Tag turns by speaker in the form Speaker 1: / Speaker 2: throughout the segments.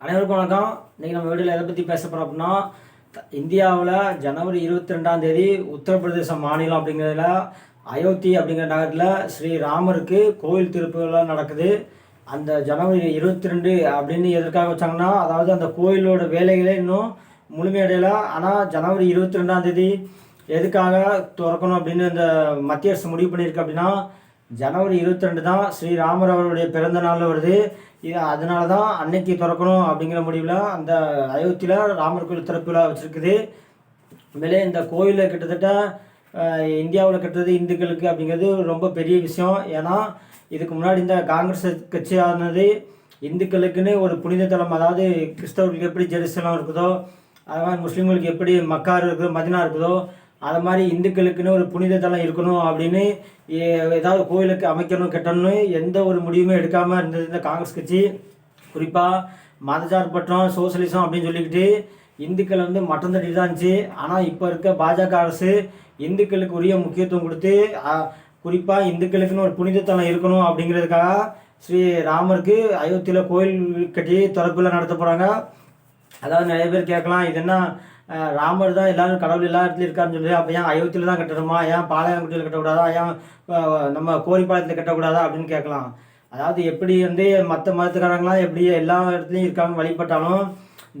Speaker 1: அனைவருக்கும் வணக்கம். இன்றைக்கி நம்ம வீடியோவில் எதை பற்றி பேச போகிறோம் அப்படின்னா இந்தியாவில் ஜனவரி இருபத்தி ரெண்டாம் தேதி உத்தரப்பிரதேச மாநிலம் அப்படிங்கிறதுல அயோத்தி அப்படிங்கிற நகரத்தில் ஸ்ரீ ராமருக்கு கோவில் திருப்புகளாக நடக்குது. அந்த ஜனவரி இருபத்தி ரெண்டு அப்படின்னு எதற்காக வச்சாங்கன்னா அதாவது அந்த கோயிலோட வேலைகளே இன்னும் முழுமையடையலை. ஆனால் ஜனவரி இருபத்தி ரெண்டாம் தேதி எதுக்காக திறக்கணும் அப்படின்னு இந்த மத்திய அரசு முடிவு பண்ணியிருக்கு அப்படின்னா ஜனவரி இருபத்தி ரெண்டு தான் ஸ்ரீராமர் அவருடைய பிறந்த நாளில் வருது. இது அதனால தான் அன்னைக்கு திறக்கணும் அப்படிங்கிற முடிவில் அந்த அயோத்தியில் ராமர் கோயில் திறப்பு வச்சுருக்குது. மேலே இந்த கோயிலில் கிட்டத்தட்ட இந்தியாவில் கட்டுறது இந்துக்களுக்கு அப்படிங்கிறது ரொம்ப பெரிய விஷயம். ஏன்னா இதுக்கு முன்னாடி இந்த காங்கிரஸ் கட்சியானது இந்துக்களுக்குன்னு ஒரு புனித தலம் அதாவது கிறிஸ்தவர்களுக்கு எப்படி ஜெருசலம் இருக்குதோ அது மாதிரி முஸ்லீம்களுக்கு எப்படி மக்கார் இருக்குதோ மதினா இருக்குதோ அது மாதிரி இந்துக்களுக்குன்னு ஒரு புனித தலம் இருக்கணும் அப்படின்னு ஏ- ஏதாவது கோயிலுக்கு அமைக்கணும் கட்டணும்னு எந்த ஒரு முடிவுமே எடுக்காமல் இருந்தது இந்த காங்கிரஸ் கட்சி. குறிப்பாக மதச்சார்பற்றம் சோசியலிசம் அப்படின்னு சொல்லிக்கிட்டு இந்துக்கள் வந்து மட்டம் தான் இருந்துச்சு ஆனால் இப்போ இருக்க பாஜக அரசு இந்துக்களுக்கு உரிய முக்கியத்துவம் கொடுத்து குறிப்பாக இந்துக்களுக்குன்னு ஒரு புனிதத்தலம் இருக்கணும் அப்படிங்கிறதுக்காக ஸ்ரீ ராமருக்கு அயோத்தியில் கோயில் கட்டி திறப்பில் நடத்த போகிறாங்க அதாவது நிறைய பேர் கேட்கலாம் இது என்ன ராமர் தான் எல்லாரும் கடவுள் எல்லா இடத்துலையும் இருக்காருன்னு சொல்லி அப்போ ஏன் அயோத்தியில் தான் கட்டணுமா? ஏன் பாளையங்குட்டியில் கட்டக்கூடாதா? ஏன் நம்ம கோரிப்பாளையத்தில் கட்டக்கூடாதா அப்படின்னு கேட்கலாம். அதாவது எப்படி வந்து மற்ற மதத்துக்காரங்களாம் எப்படி எல்லா இடத்துலையும் இருக்காங்க வழிபட்டாலும்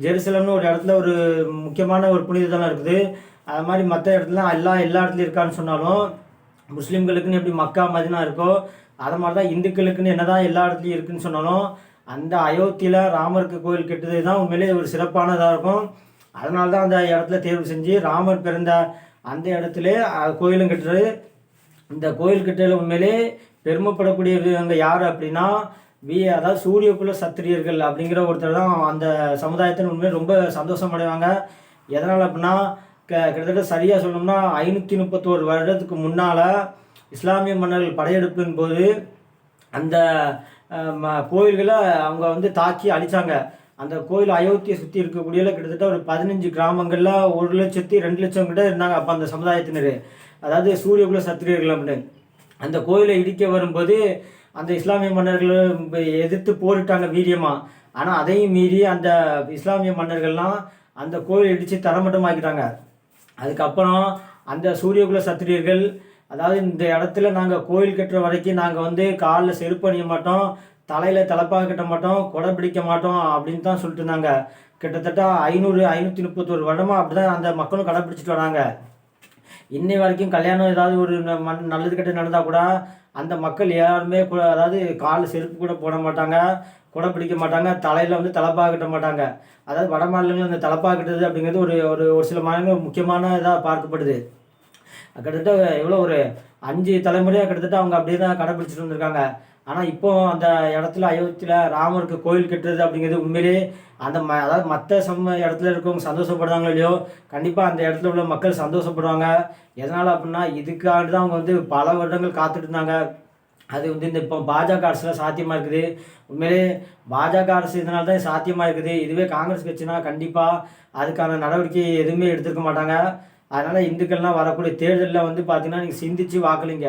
Speaker 1: ஜெருசலம்னு ஒரு இடத்துல ஒரு முக்கியமான ஒரு புனிதத்தலம் இருக்குது. அது மாதிரி மற்ற இடத்துல எல்லாம் எல்லா இடத்துலையும் இருக்கான்னு சொன்னாலும் முஸ்லீம்களுக்குன்னு எப்படி மக்கா மதினா இருக்கோ அது மாதிரி தான் இந்துக்களுக்குன்னு என்னதான் எல்லா இடத்துலையும் இருக்குன்னு சொன்னாலும் அந்த அயோத்தியில் ராமருக்கு கோயில் கெட்டது தான் உண்மையிலே ஒரு சிறப்பானதாக இருக்கும். அதனால தான் அந்த இடத்துல தேர்வு செஞ்சு ராமர் பிறந்த அந்த இடத்துல கோயிலும் கட்டுறது. இந்த கோயில் கட்டுறதுல உண்மையிலே பெருமைப்படக்கூடியவங்க யார் அப்படின்னா வி அதாவது சூரியகுல சத்திரியர்கள் அப்படிங்கிற ஒருத்தர் தான் அந்த சமுதாயத்தின் உண்மையிலே ரொம்ப சந்தோஷம் அடைவாங்க. எதனால் அப்படின்னா க கிட்டத்தட்ட சரியாக சொல்லணும்னா ஐநூற்றி முப்பத்தோரு வருடத்துக்கு முன்னால் இஸ்லாமிய மன்னர்கள் படையெடுப்பின் போது அந்த ம- கோயில்களை அவங்க வந்து தாக்கி அழிச்சாங்க. அந்த கோயில் அயோத்தியை சுற்றி இருக்கக்கூடியல கிட்டத்தட்ட ஒரு பதினஞ்சு கிராமங்களில் ஒரு லட்சத்தி ரெண்டு லட்சம் கிட்ட இருந்தாங்க அப்போ அந்த சமுதாயத்தினர். அதாவது சூரியகுல சத்திரியர்கள் அப்படின்னு. அந்த கோயிலை இடிக்க வரும்போது அந்த இஸ்லாமிய மன்னர்கள் எதிர்த்து போரிட்டாங்க வீரியமாக ஆனால் அதையும் மீறி அந்த இஸ்லாமிய மன்னர்கள்லாம் அந்த கோயில் இடித்து தரமட்டமாக்கிட்டாங்க. அதுக்கப்புறம் அந்த சூரியகுல சத்திரியர்கள் அதாவது இந்த இடத்துல நாங்கள் கோயில் கட்டுற வரைக்கும் நாங்கள் வந்து காலில் செருப்பு அணிய மாட்டோம். தலையில் தலைப்பாக கட்ட மாட்டோம் கொடை பிடிக்க மாட்டோம் அப்படின்னு தான் சொல்லிட்டு இருந்தாங்க. கிட்டத்தட்ட ஐநூறு ஐநூற்றி முப்பத்தொரு வருடமாக அப்படி தான் அந்த மக்களும் கடைப்பிடிச்சிட்டு வராங்க. இன்னை வரைக்கும் கல்யாணம் ஏதாவது ஒரு ந- நல்லது கெட்ட நடந்தால் கூட அந்த மக்கள் யாருமே கூட அதாவது கால் செருப்பு கூட போட மாட்டாங்க குடை பிடிக்க மாட்டாங்க தலையில் வந்து தலைப்பாக கட்ட மாட்டாங்க. அதாவது வட மாநிலங்களில் அந்த தலைப்பாக கட்டுறது அப்படிங்கிறது ஒரு ஒரு ஒரு சில மாநிலங்கள் முக்கியமான இதாக பார்க்கப்படுது. கிட்டத்தட்ட எவ்வளோ ஒரு அஞ்சு தலைமுறையாக கிட்டத்தட்ட அவங்க அப்படியே தான் கடைப்பிடிச்சிட்டு வந்திருக்காங்க. ஆனால் இப்போ அந்த இடத்துல அயோத்தியில் ராமருக்கு கோயில் கட்டுறது அப்படிங்கிறது உண்மையிலே அந்த ம அதாவது மற்ற சம இடத்துல இருக்கவங்க சந்தோஷப்படுறாங்களோ இல்லையோ கண்டிப்பாக அந்த இடத்துல உள்ள மக்கள் சந்தோஷப்படுவாங்க. எதனால் அப்படின்னா இதுக்காக தான் அவங்க வந்து பல வருடங்கள் காத்துட்டு இருந்தாங்க. அது வந்து இந்த இப்போ பாஜக அரசில் சாத்தியமாக இருக்குது. உண்மையிலே பாஜக அரசு இதனால தான் சாத்தியமாக இருக்குது. இதுவே காங்கிரஸ் கட்சினா கண்டிப்பாக அதுக்கான நடவடிக்கை எதுவுமே எடுத்திருக்க மாட்டாங்க. அதனால் இந்துக்கள்லாம் வரக்கூடிய தேர்தலில் வந்து பார்த்திங்கன்னா நீங்கள் சிந்திச்சு வாக்களிங்க.